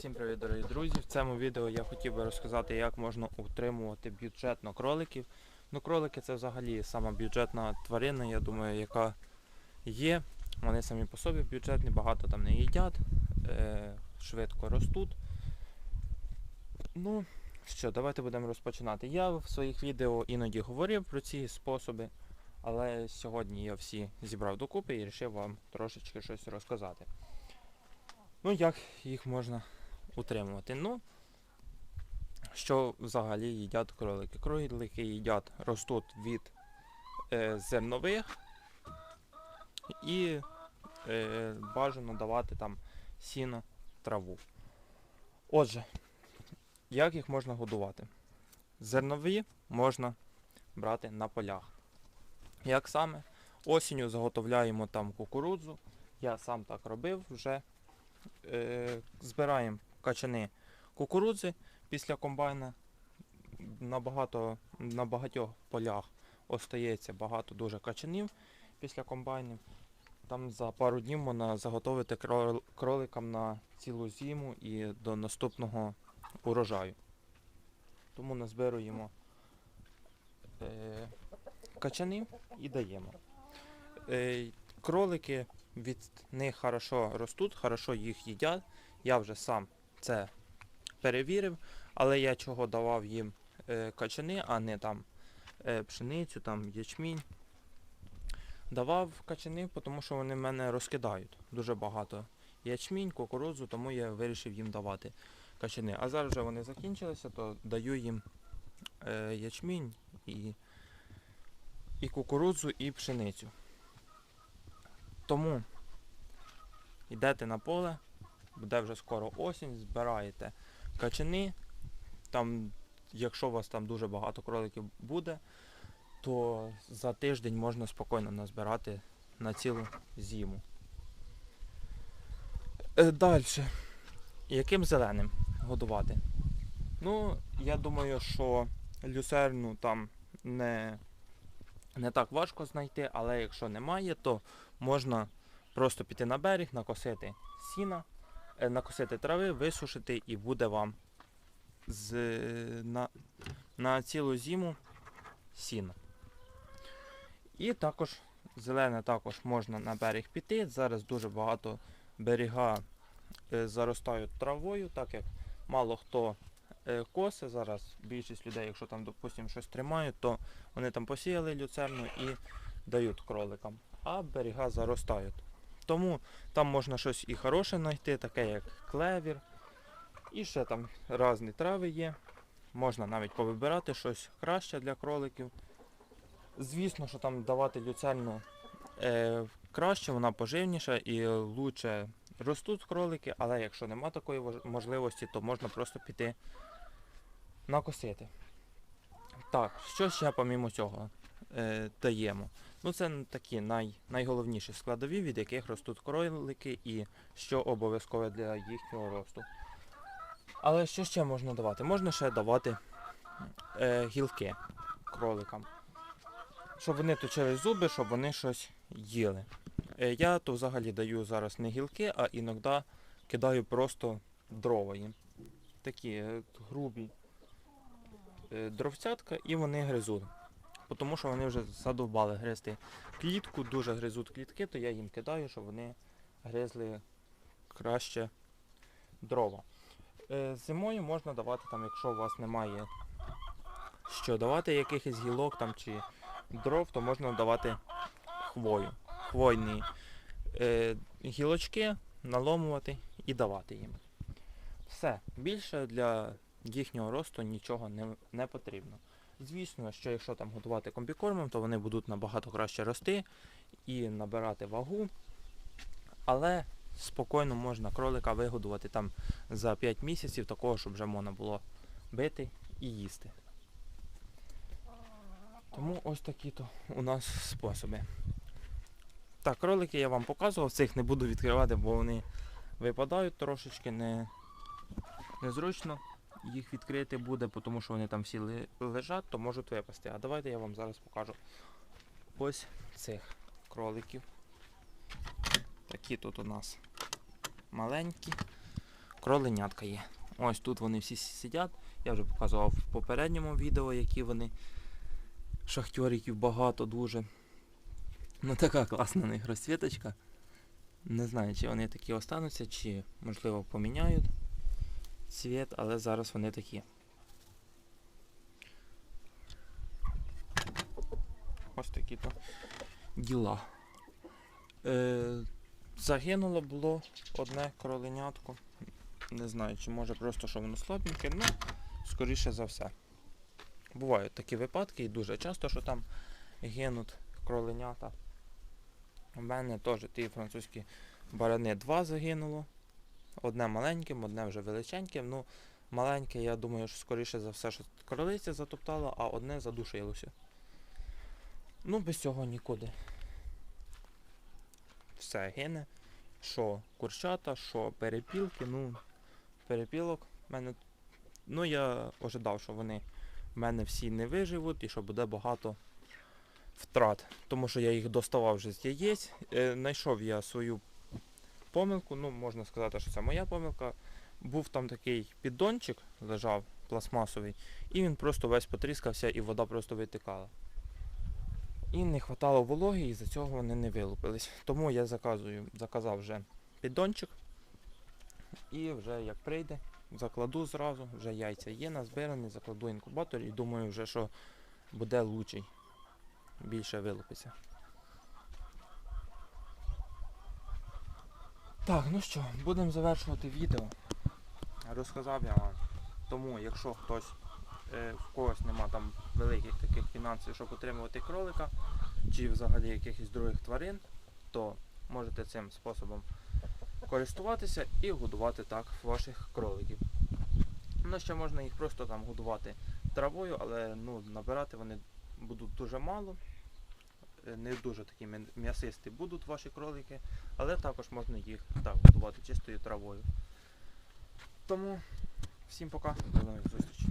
Всім привіт, дорогі друзі! В цьому відео я хотів би розказати, як можна утримувати бюджетно кроликів. Ну, кролики це взагалі сама бюджетна тварина, я думаю, яка є. Вони самі по собі бюджетні, багато там не їдять, е, швидко ростуть. Ну, що, давайте будемо розпочинати. Я в своїх відео іноді говорив про ці способи, але сьогодні я всі зібрав докупи і вирішив вам трошечки щось розказати. Ну, як їх можна утримувати? Ну, що взагалі їдять кролики? Кролики їдять, ростуть від е, зернових і е, бажано давати там сіно, траву. Отже, як їх можна годувати? Зернові можна брати на полях. Як саме? Осінню заготовляємо там кукурудзу. Я сам так робив вже е, збираємо качани кукурудзи після комбайна. На, багато, на багатьох полях остається багато дуже качанів після комбайнів. Там за пару днів можна заготовити кроликам на цілу зиму і до наступного урожаю. Тому назбируємо е, качанів і даємо. Е, кролики від них хорошо ростуть, хорошо їх їдять. Я вже сам це перевірив, але я чого давав їм е, качани, а не там е, пшеницю, там ячмінь. Давав качани, тому що вони в мене розкидають дуже багато ячмінь, кукурудзу, тому я вирішив їм давати качани. А зараз вже вони закінчилися, то даю їм е, ячмінь і, і кукурудзу, і пшеницю. Тому йдете на поле, буде вже скоро осінь, збираєте качани. Там, якщо у вас там дуже багато кроликів буде, то за тиждень можна спокійно назбирати на цілу зиму. Далі. Яким зеленим годувати? Ну, я думаю, що люцерну там не, не так важко знайти, але якщо немає, то можна просто піти на берег, накосити сіна, е, накосити трави, висушити і буде вам з, на, на цілу зиму сіно. І також зелене також можна на берег піти. Зараз дуже багато берега е, заростають травою, так як мало хто е, коси. Зараз більшість людей, якщо там, допустимо, щось тримають, то вони там посіяли люцерну і дають кроликам, а берега заростають. Тому там можна щось і хороше знайти, таке як клевір. І ще там різні трави є. Можна навіть повибирати щось краще для кроликів. Звісно, що там давати люцерну е, краще, вона поживніша і лучше ростуть кролики, але якщо нема такої можливості, то можна просто піти накосити. Так, що ще помімо цього е, даємо? Ну, це такі най, найголовніші складові, від яких ростуть кролики і що обов'язкове для їхнього росту. Але що ще можна давати? Можна ще давати е, гілки кроликам. Щоб вони точили зуби, щоб вони щось їли. Е, я то взагалі даю зараз не гілки, а іноді кидаю просто дрова їм. Такі е, грубі е, дровцятка і вони гризуть. Тому що вони вже задовбали гризти клітку, дуже гризуть клітки, то я їм кидаю, щоб вони гризли краще дрова. Е, Зимою можна давати, там, якщо у вас немає що давати якихось гілок там, чи дров, то можна давати хвою. Хвойні е, гілочки наломувати і давати їм. Все. Більше для їхнього росту нічого не, не потрібно. Звісно, що якщо там годувати комбікормом, то вони будуть набагато краще рости і набирати вагу. Але спокійно можна кролика вигодувати там за 5 місяців, такого, щоб вже можна було бити і їсти. Тому ось такі то у нас способи. Так, кролики я вам показував, цих не буду відкривати, бо вони випадають трошечки не, незручно. Їх відкрити буде, тому що вони там всі лежать, то можуть випасти. А давайте я вам зараз покажу ось цих кроликів. Такі тут у нас маленькі. кроленятка є. Ось тут вони всі сидять. Я вже показував в попередньому відео, які вони. Шахтьориків багато дуже. Ну така класна на них розцвіточка. Не знаю, чи вони такі остануться, чи можливо поміняють цвіт, але зараз вони такі. Ось такі то діла. Е, загинуло було одне кроленятко. Не знаю, чи може просто що воно слабеньке, ну, скоріше за все. Бувають такі випадки і дуже часто, що там гинуть кроленята. У мене теж ті французькі барани два загинуло. Одне маленьким, одне вже величеньким. Ну, маленьке, я думаю, що скоріше за все, що кролиця затоптала, а одне задушилося. Ну, без цього нікуди. Все гине. Що курчата, що перепілки, ну, перепілок в мене. Ну, я ожидав, що вони в мене всі не виживуть і що буде багато втрат. Тому що я їх доставав вже з яєць. Е, Найшов я свою помилку, ну можна сказати, що це моя помилка. Був там такий піддончик, лежав пластмасовий, і він просто весь потріскався і вода просто витікала. І не вистачало вологи, і за цього вони не вилупились. Тому я заказую, заказав вже піддончик. І вже як прийде, закладу зразу, вже яйця є назбирані, закладу інкубатор і думаю вже, що буде лучший. Більше вилупиться. Так, ну що, будемо завершувати відео. Розказав я вам. Тому, якщо хтось е, в когось нема там великих таких фінансів, щоб отримувати кролика, чи взагалі якихось других тварин, то можете цим способом користуватися і годувати так ваших кроликів. Ну, ще можна їх просто там годувати травою, але ну, набирати вони будуть дуже мало. Е, Не дуже такі м'я- м'ясисті будуть ваші кролики, але також можна їх так готувати чистою травою. Тому всім пока, до нових зустрічей.